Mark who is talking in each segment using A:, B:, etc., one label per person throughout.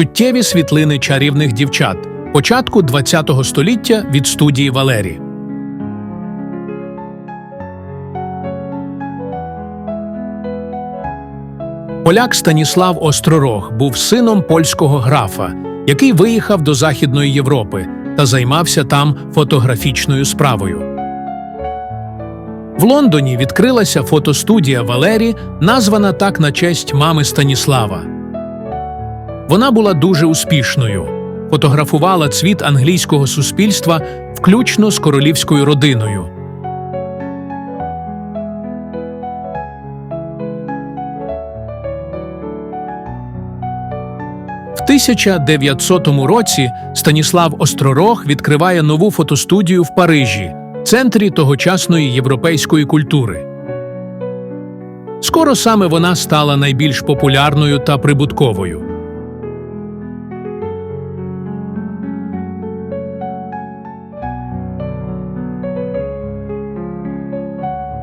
A: Чуттєві світлини чарівних дівчат початку ХХ століття від студії Валері. Поляк Станіслав Остророг був сином польського графа, який виїхав до Західної Європи та займався там фотографічною справою. В Лондоні відкрилася фотостудія Валері, названа так на честь мами Станіслава. Вона була дуже успішною, фотографувала цвіт англійського суспільства, включно з королівською родиною. В 1900 році Станіслав Остророг відкриває нову фотостудію в Парижі, центрі тогочасної європейської культури. Скоро саме вона стала найбільш популярною та прибутковою.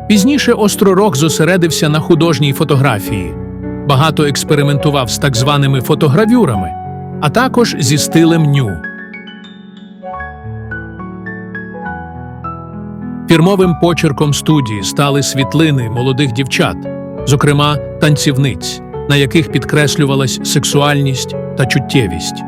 A: Пізніше Остророг зосередився на художній фотографії, багато експериментував з так званими фотогравюрами, а також зі стилем ню. Фірмовим почерком студії стали світлини молодих дівчат, зокрема танцівниць, на яких підкреслювалась сексуальність та чуттєвість.